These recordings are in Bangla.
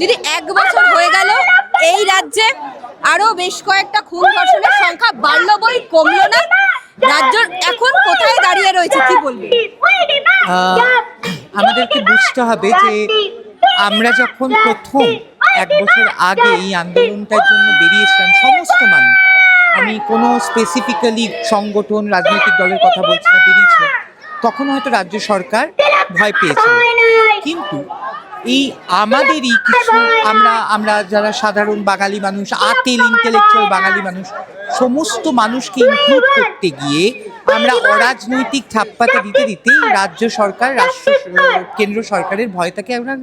দিদি, এক বছর হয়ে গেল, এই রাজ্যে আরও বেশ কয়েকটা খুন ধর্ষণের সংখ্যা বাড়লো বই কমলো না। রাজ্য এখন কোথায় দাঁড়িয়ে রয়েছে, কি বলবি? আমাদেরকে বুঝতে হবে যে আমরা যখন প্রথম এক বছর আগে এই আন্দোলনটার জন্য বেরিয়েছিলাম, সমস্ত মানুষ, আমি কোনো স্পেসিফিক্যালি সংগঠন, রাজনৈতিক দলের কথা বলছি না বেরিয়েছিলাম তখন হয়তো রাজ্য সরকার ভয় পেয়েছিল। কিন্তু এই আমাদেরই কিছু, আমরা আমরা যারা সাধারণ বাঙালি মানুষ আতেল ইন্টেলেকচুয়াল বাঙালি মানুষ, সমস্ত মানুষকে ইনক্লুড করতে গিয়ে আমরা অরাজনৈতিক থাপ্পাতে দিতে দিতেই রাজ্য সরকার, রাষ্ট্র, কেন্দ্র সরকারের ভয়টাকে আমরা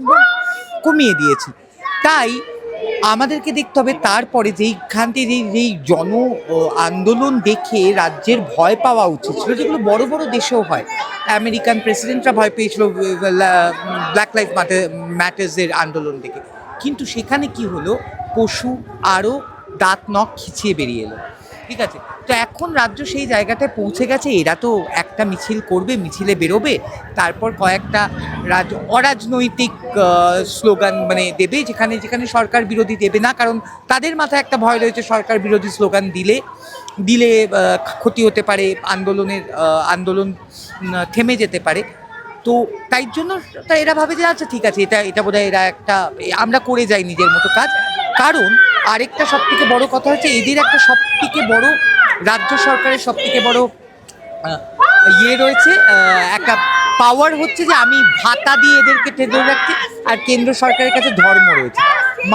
কমিয়ে দিয়েছি। তাই আমাদেরকে দেখতে হবে তারপরে যেইখান থেকে যেই জন আন্দোলন দেখে রাজ্যের ভয় পাওয়া উচিত ছিল, যেগুলো বড় বড় দেশেও হয়। আমেরিকান প্রেসিডেন্টরা ভয় পেয়েছিল ব্ল্যাক লাইফ ম্যাটার্সের আন্দোলন দেখে। কিন্তু সেখানে কি হলো? পশু আরও দাঁত নখ খিচিয়ে বেরিয়ে এলো। ঠিক আছে। তো এখন রাজ্য সেই জায়গাটায় পৌঁছে গেছে, এরা তো একটা মিছিল করবে, মিছিলে বেরোবে, তারপর কয়েকটা রাজ, অরাজনৈতিক স্লোগান মানে দেবে, যেখানে যেখানে সরকার বিরোধী দেবে না, কারণ তাদের মাথায় একটা ভয় রয়েছে সরকার বিরোধী স্লোগান দিলে দিলে ক্ষতি হতে পারে, আন্দোলনের আন্দোলন থেমে যেতে পারে। তো তাই জন্য এরা ভাবে যে আচ্ছা ঠিক আছে, এটা এটা বোধহয় এরা একটা, আমরা করে যাই নিজের মতো কাজ। কারণ আরেকটা সব থেকে বড় কথা হচ্ছে, এদের একটা সব থেকে বড়, রাজ্য সরকারের সব থেকে বড় ইয়ে রয়েছে একটা পাওয়ার হচ্ছে যে, আমি ভাতা দিয়ে এদেরকে টেনে রাখছি, আর কেন্দ্র সরকারের কাছে ধর্ম রয়েছে।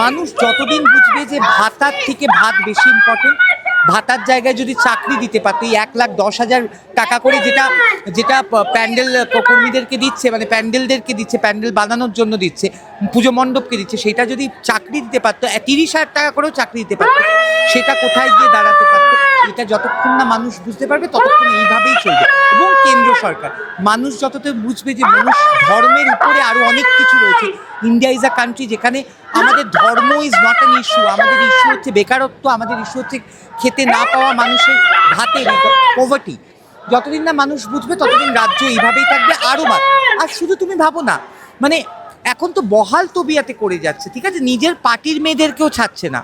মানুষ যতদিন বুঝবে যে ভাতার থেকে ভাত বেশি ইম্পর্টেন্ট ভাতার জায়গায় যদি চাকরি দিতে পারতো, এই এক লাখ দশ হাজার টাকা করে যেটা যেটা প্যান্ডেল কর্মীদেরকে দিচ্ছে মানে প্যান্ডেলদেরকে দিচ্ছে, প্যান্ডেল বানানোর জন্য দিচ্ছে, পুজো মণ্ডপকে দিচ্ছে, সেটা যদি চাকরি দিতে পারতো, তিরিশ হাজার টাকা করেও চাকরি দিতে পারতো, সেটা কোথায় গিয়ে দাঁড়াতে পারতো? এটা যতক্ষণ না মানুষ বুঝতে পারবে, ততক্ষণ এইভাবেই চলবে। এবং কেন্দ্র সরকার, মানুষ যতটা বুঝবে যে মানুষ ধর্মের উপরে আরও অনেক কিছু রয়েছে ইন্ডিয়া ইজ আ কান্ট্রি যেখানে আমাদের ধর্ম ইজ নট অ্যান ইস্যু আমাদের ইস্যু হচ্ছে বেকারত্ব, আমাদের ইস্যু হচ্ছে খেতে না পাওয়া মানুষের ভাতের পভার্টি যতদিন না মানুষ বুঝবে, ততদিন রাজ্য এইভাবেই থাকবে আরও বাদ আর শুধু তুমি ভাবো না মানে এখন তো বহাল তবিয়াতে করে যাচ্ছে, ঠিক আছে? নিজের পার্টির মেয়েদেরকেও ছাড়ছে না।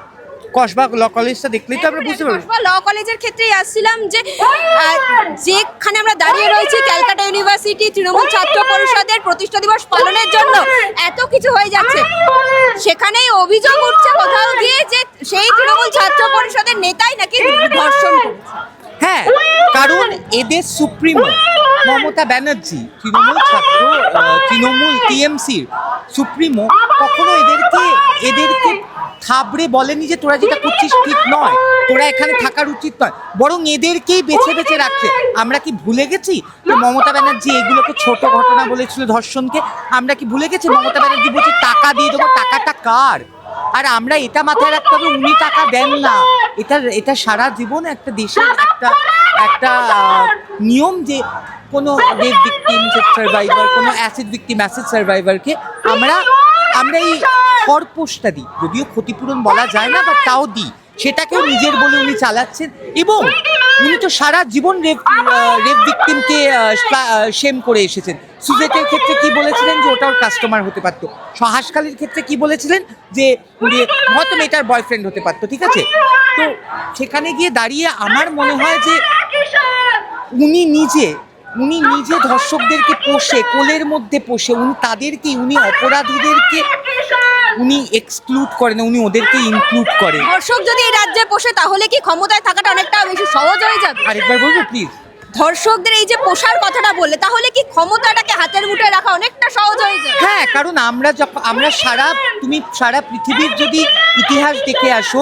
কসবা ল কলেজটা দেখলেই তো আমরা বুঝতে পারব। কসবা ল কলেজের ক্ষেত্রেই আসছিলাম যে যেখানে আমরা দাঁড়িয়ে রয়েছি ক্যালকাটা ইউনিভার্সিটি তৃণমূল ছাত্র পরিষদের প্রতিষ্ঠা দিবস পালনের জন্য এত কিছু হয়ে যাচ্ছে। সেখানেই অভিযোগ উঠছে কোথাও গিয়ে যে সেই তৃণমূল ছাত্র পরিষদের নেতাই নাকি ধর্ষণ হ্যাঁ কারণ এদের সুপ্রিমো মমতা ব্যানার্জি তৃণমূল ছাত্র তৃণমূল টিএমসির সুপ্রিমো কখনো এদেরকে এদেরকে থাবড়ে বলেনি যে তোরা যেটা করছিস ঠিক নয়। তোরা এখানে থাকার উচিত নয়। বরং এদেরকেই বেছে বেছে রাখছে। আমরা কি ভুলে গেছি? যে মমতা ব্যানার্জি এগুলোকে ছোট ঘটনা বলেছিল ধর্ষণকে। আমরা কি ভুলে গেছি? মমতা ব্যানার্জি বলছে টাকা দিয়ে দেবো। টাকাটা কার? আর আমরা এটা মাথায় রাখতে হবে উনি টাকা দেন না। এটা এটা সারা জীবন একটা দেশের একটা একটা নিয়ম যে কোনো রেপ ভিকটিম সার্ভাইভার কোনো অ্যাসিড ভিকটিম অ্যাসিড সার্ভাইভারকে আমরা আমরা এই খরপোশটা দিই। যদিও ক্ষতিপূরণ বলা যায় না বা তাও দিই। সেটাকেও নিজের বলে উনি চালাচ্ছেন এবং উনি তো সারা জীবন রেপ রেপ ভিকটিমকে সেম করে এসেছেন। সুজেটের ক্ষেত্রে কি বলেছিলেন যে ওটা ওর কাস্টমার হতে পারতো? সহাসকালীর ক্ষেত্রে কি বলেছিলেন যে হয়তো মেয়েটার বয়ফ্রেন্ড হতে পারতো, ঠিক আছে? তো সেখানে গিয়ে দাঁড়িয়ে আমার মনে হয় যে উনি নিজে উনি নিজে ধর্ষকদেরকে পোষে কোলের মধ্যে পোষে। উনি তাদেরকে উনি অপরাধীদেরকে উনি এক্সক্লুড করেন উনি ওদেরকে ইনক্লুড করেন। ধর্ষক যদি এই রাজ্যে পোষে তাহলে কি ক্ষমতায় থাকাটা অনেকটা বেশি সহজ হয়ে যাবে? আরেকবার বলব প্লিজ ধর্ষকদের এই যে পোষার কথাটা বললে তাহলে কি ক্ষমতাটাকে হাতের মুঠে রাখা অনেকটা সহজ হয়ে যায় হ্যাঁ কারণ আমরা যখন আমরা সারা তুমি সারা পৃথিবীর যদি ইতিহাস দেখে আসো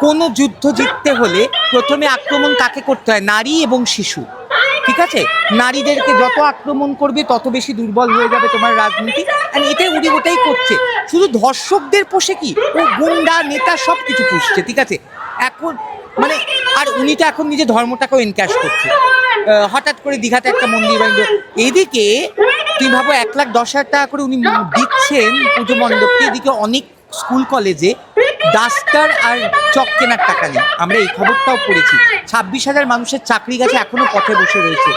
কোনো যুদ্ধ জিততে হলে প্রথমে আক্রমণ কাকে করতে হয়? নারী এবং শিশু। ঠিক আছে? নারীদেরকে যত আক্রমণ করবে, তত বেশি দুর্বল হয়ে যাবে তোমার রাজনীতি। আর এটাই উনি ওটাই করছে। শুধু ধর্ষকদের পোষে কি? ও গুন্ডা, নেতা সব কিছু পুষছে, ঠিক আছে? এখন মানে আর উনি তো এখন নিজে ধর্মটাকেও এনক্যাশ করছে। হঠাৎ করে দীঘাতে একটা মন্দির বানিয়ে এদিকে, তুমি ভাবো এক লাখ দশ হাজার টাকা করে উনি দিচ্ছেন পুজো মণ্ডপকে। এদিকে অনেক স্কুল, কলেজে ডাস্টার আর চক কেনার টাকা নেই। আমরা এই খবরটাও পড়েছি। ছাব্বিশ হাজার মানুষের চাকরি গেছে, এখনও পথে বসে রয়েছে।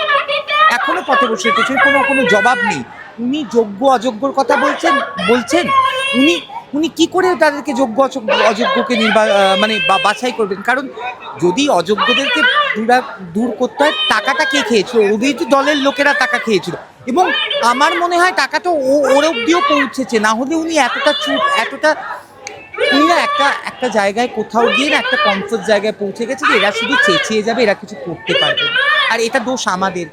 এখনও পথে বসে রয়েছে কোনো কোনো জবাব নেই। উনি যোগ্য অযোগ্যর কথা বলছেন বলছেন। উনি উনি কি করে তাদেরকে যোগ্য অযোগ্য অযোগ্যকে নির্বা মানে বাছাই করবেন? কারণ যদি অযোগ্যদেরকে দূরা- দূর করতে হয়, টাকাটা কে খেয়েছিল? ওদের তো দলের লোকেরা টাকা খেয়েছিল। এবং আমার মনে হয় টাকাটা ও ওর অব্দিও পৌঁছেছে। না হলে উনি এতটা চুপ, এতটা উনি না একটা একটা জায়গায় কোথাও গিয়ে না একটা কমফোর্ট জায়গায় পৌঁছে গেছে যে এরা শুধু চেঁচিয়ে যাবে এরা কিছু করতে পারবে। আর এটা দোষ আমাদের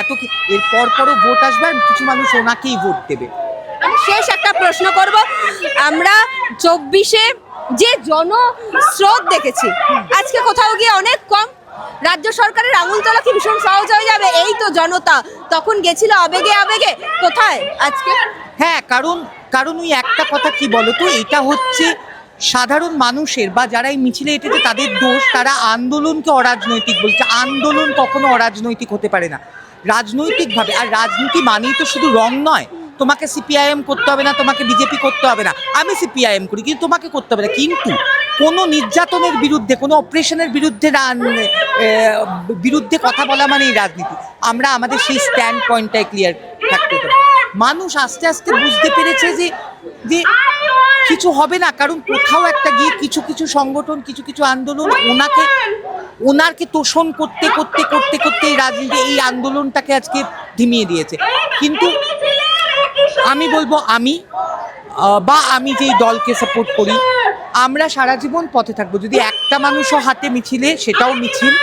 এত কি এর পর পরও ভোট আসবে আর কিছু মানুষ ওনাকেই ভোট দেবে। আমি শেষ একটা প্রশ্ন করব। আমরা চব্বিশে যে জনস্রোত দেখেছি আজকে কোথাও গিয়ে অনেক কম। রাজ্য সরকারের আঙুল তোলা কি ভীষণ সহজ হয়ে যাবে? এই তো জনতা। তখন গেছিল আবেগে আবেগে। কোথায় আজকে? হ্যাঁ কারণ কারণ ওই একটা কথা কি বলতো এটা হচ্ছে সাধারণ মানুষের বা যারা এই মিছিলে এটেছে তাদের দোষ, তারা আন্দোলনকে অরাজনৈতিক বলছে। আন্দোলন কখনো অরাজনৈতিক হতে পারে না। রাজনৈতিকভাবে, আর রাজনীতি মানেই তো শুধু রং নয়। তোমাকে সিপিআইএম করতে হবে না, তোমাকে বিজেপি করতে হবে না। আমি সিপিআইএম করি, কিন্তু তোমাকে করতে হবে না। কিন্তু কোনো নির্যাতনের বিরুদ্ধে, কোনো অপারেশনের বিরুদ্ধে বিরুদ্ধে কথা বলা মানেই রাজনীতি। আমরা আমাদের সেই স্ট্যান্ড পয়েন্টটাই ক্লিয়ার থাকতে হবে মানুষ আস্তে আস্তে বুঝতে পেরেছে যে যে কিছু হবে না, কারণ কোথাও একটা গিয়ে কিছু কিছু সংগঠন, কিছু কিছু আন্দোলন ওনাকে, ওনারকে তোষণ করতে করতে করতে করতে এই রাজনীতি, এই আন্দোলনটাকে আজকে ধিমিয়ে দিয়েছে। কিন্তু আমি বলব আমি বা আমি যেই দলকে সাপোর্ট করি, আমরা সারা জীবন পথে থাকব। যদি একটা মানুষও হাতে মিছিলে, সেটাও মিছিল।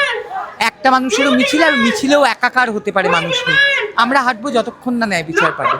একটা মানুষেরও মিছিল, আর মিছিলেও একাকার হতে পারে মানুষ নিয়ে। আমরা হাঁটবো যতক্ষণ না ন্যায় বিচার পাবে।